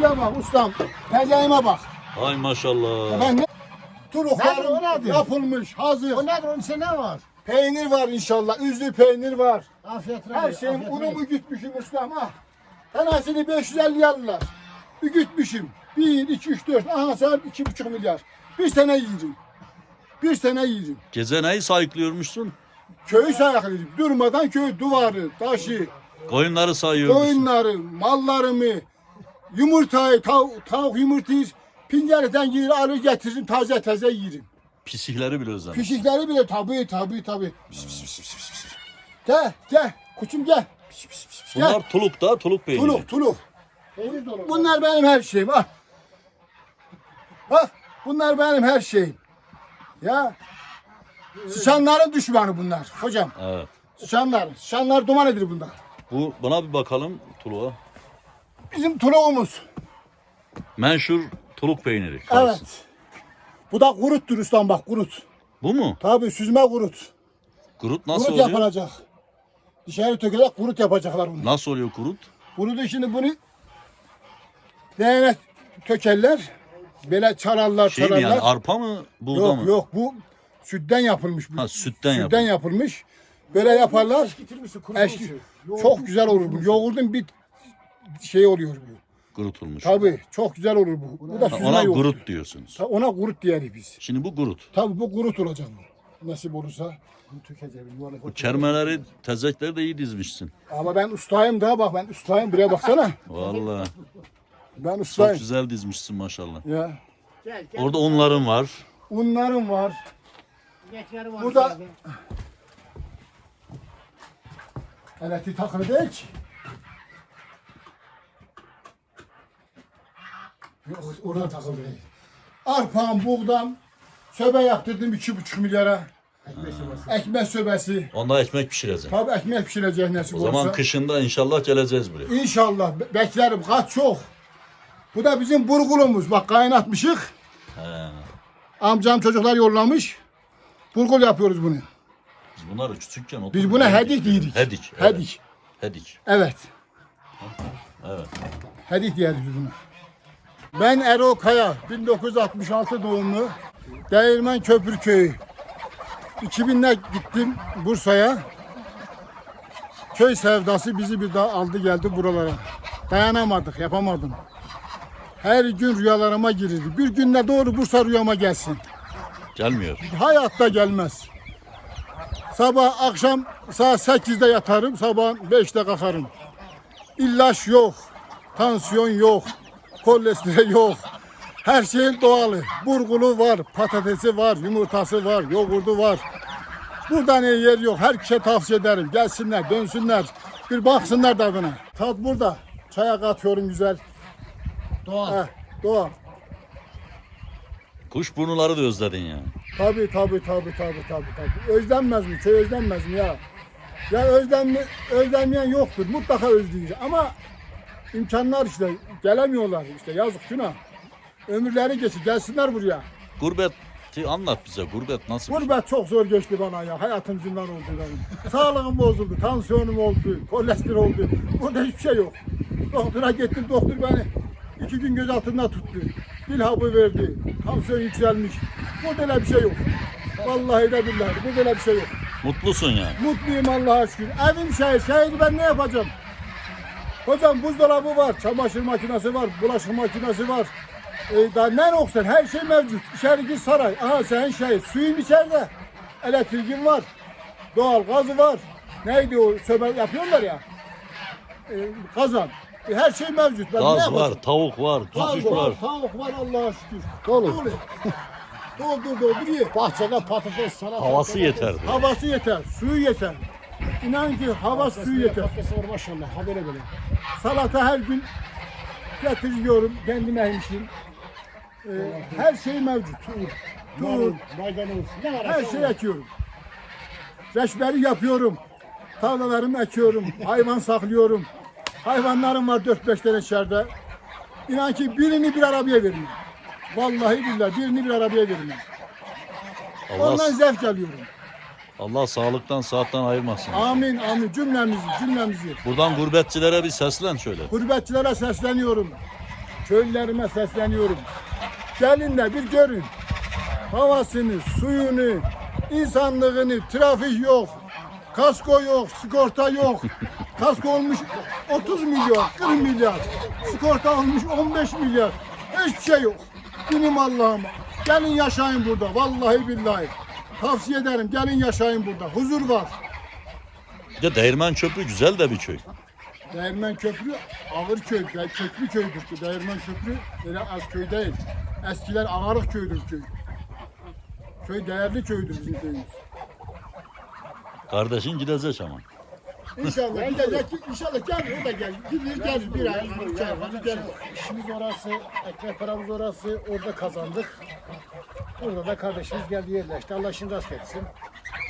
Şuraya bak ustam. Tezeyime bak. Ay maşallah. Ben ne? O Turuklarım nedir? yapılmış, hazır. O nedir? Onun içinde ne var? Peynir var inşallah. Üzlü peynir var. Afiyet olsun. Her şeyim afiyet unumu olsun. gütmüşüm ustam ha. Tanesini 550 aldılar. Bir gütmüşüm. 1, 2, 3, 4. Aha sen 2,5 milyar. Bir sene yiyeceğim. Bir sene yiyeceğim. Gece neyi sayıklıyormuşsun? Köyü sayaklayacağım. Durmadan köy duvarı, taşı, Koyunları sayıyormuşsun. koyunları, mallarımı, yumurtayı, tav tavuk yumurtayı pincereden girir alır getiririm taze taze yerim. Pislikleri bile özlemiş. Pişikleri bile tabii tabii tabii. Pis, pis, pis, pis, pis, pis. Gel gel kuçum gel. Pis, pis, pis, pis. Gel. Bunlar tuluk da tuluk peyniri. Tuluk tuluk. Bunlar benim her şeyim. Bak. Bak bunlar benim her şeyim. Ya. Sıçanların düşmanı bunlar hocam. Evet. Sıçanlar. Sıçanlar duman edir bunlar. Bu buna bir bakalım tuluğa. Bizim tuluğumuz. Menşur tuluk peyniri. Kars. Evet. Bu da kuruttur ustam bak kurut. Bu mu? Tabii süzme kurut. Kurut nasıl kurut oluyor? yapılacak. Dışarı tökecek kurut yapacaklar bunu. Nasıl oluyor kurut? Kurudu şimdi bunu değene tökerler. Böyle çararlar Şey mi çararlar. yani arpa mı buğda yok mı? yok bu sütten yapılmış. Bu. Ha sütten, sütten yapıyor. yapılmış. Böyle yaparlar. Eski, çok güzel olur bu. Yoğurdun bir şey oluyor bu. Kurutulmuş. Tabii çok güzel olur bu. Bu da Ha, süzme Ona yoğurt. kurut diyorsunuz. Ta- Ona kurut diyeriz biz. Şimdi bu kurut. Tabii bu kurut olacak bu. Nasip olursa. Bu kermeleri, tezekleri de iyi dizmişsin. Ama ben ustayım daha bak ben ustayım buraya baksana. Vallahi Ben çok ustayım. güzel dizmişsin maşallah. Ya. Gel gel. Orada unların var. Unlarım var. Geçleri var. Burada-. Elektriği takılı değil ki. Yok orada takılı değil. Arpam, buğdam, söbe yaptırdım iki buçuk milyara. Ekmek sobası. Ekmek söbesi. Onda ekmek pişireceksin. Tabii ekmek pişirecek nasip O olursa. zaman kışında inşallah geleceğiz buraya. İnşallah be- beklerim kaç çok. Bu da bizim burgulumuz. Bak kaynatmışık. He. Amcam çocuklar yollamış. Burgul yapıyoruz bunu. Biz bunları küçükken Biz oturduk, buna hedik diyoruz. Hedik. evet. Hedik. Hedik. Evet. Evet. Hedik diyeriz biz buna. Ben Erol Kaya, 1966 doğumlu. Değirmen Köprü Köyü. 2000'de gittim Bursa'ya. Köy sevdası bizi bir daha aldı geldi buralara. Dayanamadık, yapamadım. Her gün rüyalarıma girirdi. Bir günde doğru Bursa rüyama gelsin. Gelmiyor. Hayatta gelmez. Sabah akşam saat 8'de yatarım, sabah 5'te kalkarım. İllaç yok, tansiyon yok, kolesterol yok. Her şeyin doğalı. Burgulu var, patatesi var, yumurtası var, yoğurdu var. Burada ne yer yok. Herkese tavsiye ederim. Gelsinler, dönsünler. Bir baksınlar tadına. Tat burada. Çaya katıyorum güzel. Doğal. Heh, doğal. Kuş burnuları da özledin yani. Tabii tabii tabii tabii tabii tabii. Özlenmez mi? Köy özlenmez mi ya? Ya özlenme, özlenmeyen yoktur. Mutlaka özleyecek. Ama imkanlar işte gelemiyorlar işte yazık günah. Ömürleri geçti. Gelsinler buraya. Gurbeti anlat bize. Gurbet nasıl? şey? Gurbet çok zor geçti bana ya. Hayatım zindan oldu benim. Sağlığım bozuldu. Tansiyonum oldu. Kolesterol oldu. Burada hiçbir şey yok. Doktora gittim. Doktor beni iki gün göz altında tuttu. Dil hapı verdi. Tansiyon yükselmiş. Burada öyle bir şey yok. Vallahi de billahi. Burada öyle bir şey yok. Mutlusun yani. Mutluyum Allah'a şükür. Evim şehir. Şehir ben ne yapacağım? Hocam buzdolabı var, çamaşır makinesi var, bulaşık makinesi var. Ee, daha ne yoksa her şey mevcut. İçeri gir saray. Aha sen şey, suyun içeride. Elektriğin var. Doğal gazı var. Neydi o söbe yapıyorlar ya. Ee, kazan. E, her şey mevcut. Ben Gaz var, tavuk var, Gaz cücük var, var. tavuk var Allah'a şükür. Dolu. Doldur doldur ye. Bahçede patates, salata. Havası domates. yeterdi. Havası yeter, suyu yeter. İnan ki hava suyu yeter. Patatesi var maşallah. Ha böyle böyle. Salata her gün getiriyorum. Kendime yemişim. Ee, her şey mevcut. Tur, Marul, maydanoz. Ne var? her şey ekiyorum. Reçberi yapıyorum. Tarlalarımı ekiyorum. Hayvan saklıyorum. Hayvanlarım var 4-5 tane içeride. İnan ki birini bir arabaya vermem. Vallahi billahi birini bir arabaya vermem. Ondan zevk alıyorum. Allah sağlıktan, saatten ayırmasın. Amin amin cümlemizi cümlemizi. Buradan gurbetçilere bir seslen şöyle. Gurbetçilere sesleniyorum. köylülerime sesleniyorum. Gelin de bir görün. Havasını, suyunu, insanlığını, trafik yok. Kasko yok, sigorta yok. Kasko olmuş 30 milyon, 40 milyar. Sigorta olmuş 15 milyar. Hiçbir şey yok. Benim Allah'ıma. Gelin yaşayın burada. Vallahi billahi. Tavsiye ederim. Gelin yaşayın burada. Huzur var. Bir de Değirmen Köprü güzel de bir köy. Değirmen Köprü ağır köy, köklü köydür. Bu Değirmen Köprü öyle az köy değil. Eskiler ağırlık köydür köy. Köy değerli köydür bizim köyümüz. Kardeşin gidecek ama. İnşallah gidecek, inşallah gel o da gel. Gidir gel bir ay, bir ay, hadi gel. İşimiz orası, ekmek paramız orası. Orada kazandık. Burada da kardeşimiz geldi yerleşti. Allah şimdi rast etsin.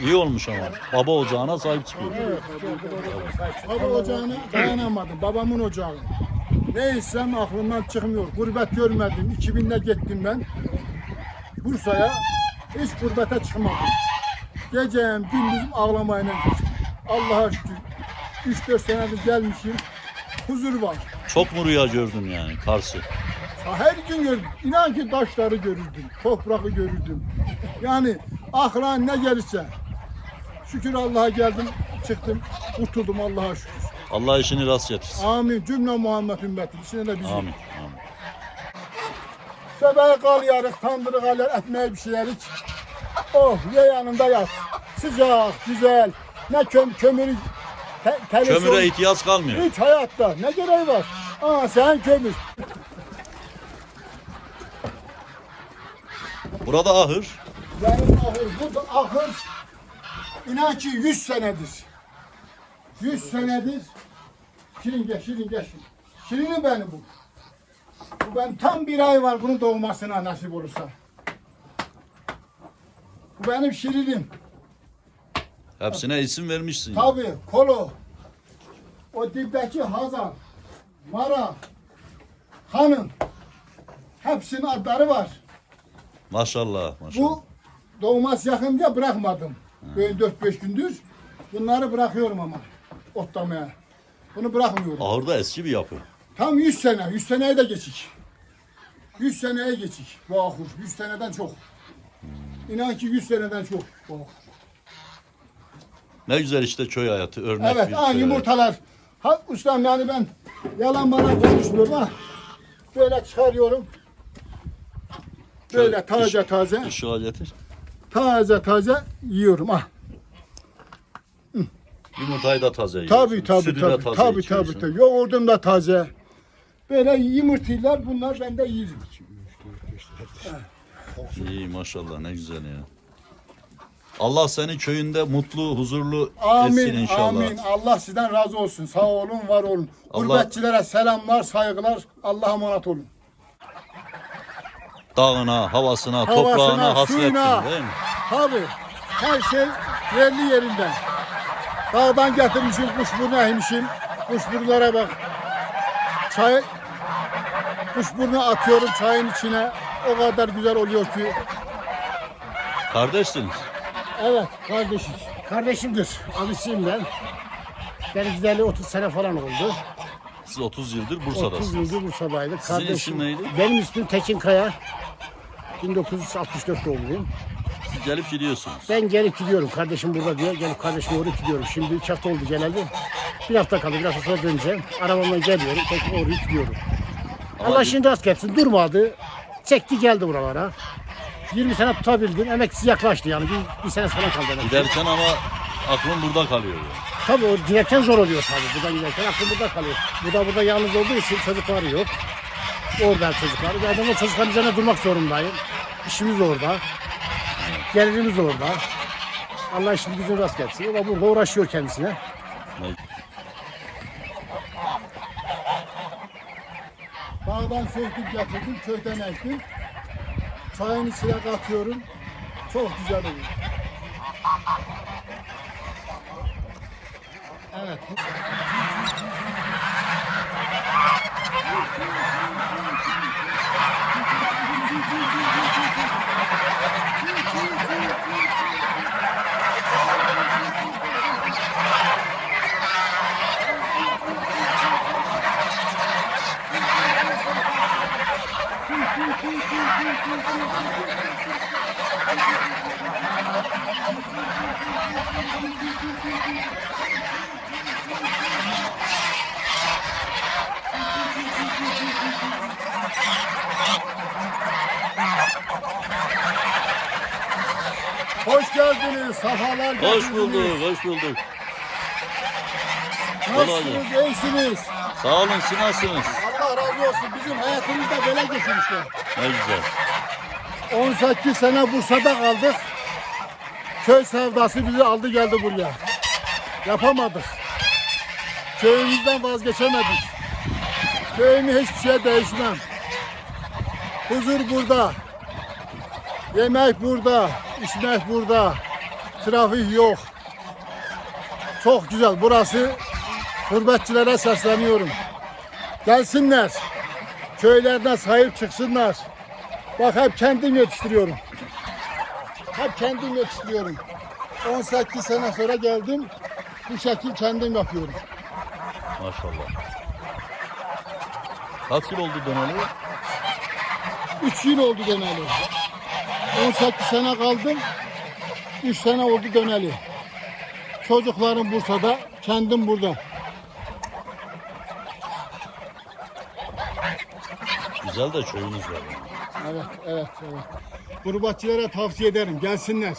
İyi olmuş ama. Baba ocağına sahip çıkıyor. Evet. Baba ocağına dayanamadım, babamın ocağı. Ne istem aklımdan çıkmıyor. Gurbet görmedim. 2000'de gittim ben. Bursa'ya hiç gurbete çıkmadım. Gecem gündüzüm ağlamayla. Allah'a şükür. 3-4 senedir gelmişim. Huzur var. Çok mu rüya gördün yani Kars'ı? Ha, Her gün gördüm. İnan ki taşları görürdüm. Toprağı görürdüm. Yani akla ne gelirse. Şükür Allah'a geldim, çıktım, kurtuldum Allah'a şükür. Allah işini rast getirsin. Amin. Cümle Muhammed ümmeti. İçine de bizim. Amin. Amin. Sebeği kal yarık, tandırı bir şeyler iç. Oh, ye yanında yat. Sıcak, güzel. Ne köm kömür, te, telefon. Kömüre ihtiyaç kalmıyor. Hiç hayatta. Ne gereği var? Aa sen kömür. Burada ahır. Benim ahır, bu da ahır. İnan ki 100 senedir. 100 senedir. Şirin gel, şirin gel. Şirin. Şirinim benim bu. Bu ben tam bir ay var bunun doğmasına nasip olursa. Bu benim şirinim. Hepsine isim vermişsin. Tabii kolo. O dipteki Hazar, Mara, Hanım. Hepsinin adları var. Maşallah. Maşallah. Bu doğmaz yakın diye bırakmadım. Böyle 4-5 gündür. Bunları bırakıyorum ama otlamaya. Bunu bırakmıyorum. Ahırda eski bir yapı. Tam 100 sene, 100 seneye de geçik. 100 seneye geçik bu ahur. 100 seneden çok. İnan ki 100 seneden çok bu ahur. Ne güzel işte köy hayatı. Örnek Evet, bir köy yumurtalar. Ha, ustam yani ben yalan bana konuşmuyorum ha. Böyle çıkarıyorum. Böyle taze taze. Işığa getir. taze taze yiyorum ha. Yumurtayı da taze yiyorsun. Tabii tabii Sütü de tabii taze tabii içiyorsun. tabii tabii. Yoğurdum da taze. Böyle yumurtaylar bunlar ben de yerim. İyi maşallah ne güzel ya. Allah seni köyünde mutlu, huzurlu etsin Amin inşallah. amin. Allah sizden razı olsun. Sağ olun, var olun. Allah- Gurbetçilere selamlar, saygılar. Allah'a emanet olun. Dağına, havasına, Havasına, toprağına hasretsin suyuna. değil mi? Tabii. Her şey yerli yerinden. Dağdan getirmişim kuşburnu eğmişim. Kuşburnulara bak. Çay kuşburnu atıyorum çayın içine. O kadar güzel oluyor ki. Kardeşsiniz. Evet kardeşim. Kardeşimdir. Abisiyim ben. Ben gideli 30 sene falan oldu. Siz 30 yıldır 30 Bursa'dasınız. yıldır Bursa'daydık. Sizin isim neydi? Benim ismim Tekin Kaya. 1964 doğumluyum. Siz gelip gidiyorsunuz. Ben gelip gidiyorum. Kardeşim burada diye. Gelip kardeşime uğrayıp gidiyorum. Şimdi 3 hafta oldu geleli. Bir hafta kaldı. Bir hafta sonra döneceğim. Arabamla geliyorum. Tekrar uğrayıp gidiyorum. Ama Allah şimdi rast gelsin. Durmadı. Çekti geldi buralara. 20 sene tutabildim. Emeksiz yaklaştı yani. Bir, bir sene falan kaldı. emekli. Giderken ama aklın burada kalıyor. Yani. Tabii o giderken zor oluyor tabii. Buradan giderken aklım burada kalıyor. Burada burada yalnız olduğu için çocukları yok. Orada çocuklar. Ben de çocukların üzerine durmak zorundayım. İşimiz orada. Gelirimiz orada. Allah şimdi gücünü rast gelsin. O da burada uğraşıyor kendisine. Ne- Dağdan söktüm getirdim, köyden ektim. Çayın içine katıyorum. Çok güzel oluyor. Evet. 何も言ってない。Hoş geldiniz. Safalar getirdiniz. Hoş bulduk, hoş bulduk. Nasılsınız? İyisiniz. Sağ olun, siz nasılsınız? Allah razı olsun. Bizim hayatımızda böyle geçmişti. Ne güzel. 18 sene Bursa'da kaldık. Köy sevdası bizi aldı geldi buraya. Yapamadık. Köyümüzden vazgeçemedik. Köyümü hiçbir şeye değişmem. Huzur burada. Yemek burada. İçmek burada. Trafik yok. Çok güzel. Burası gurbetçilere sesleniyorum. Gelsinler. Köylerine sahip çıksınlar. Bak hep kendim yetiştiriyorum. Hep kendim yetiştiriyorum. 18 sene sonra geldim. Bu şekil kendim yapıyorum. Maşallah. Kaç yıl oldu döneli? 3 yıl oldu döneli. 18 sene kaldım. 3 sene oldu döneli. Çocuklarım Bursa'da, kendim burada. Güzel de köyünüz var. Evet, evet, evet. Gurbetçilere tavsiye ederim. Gelsinler.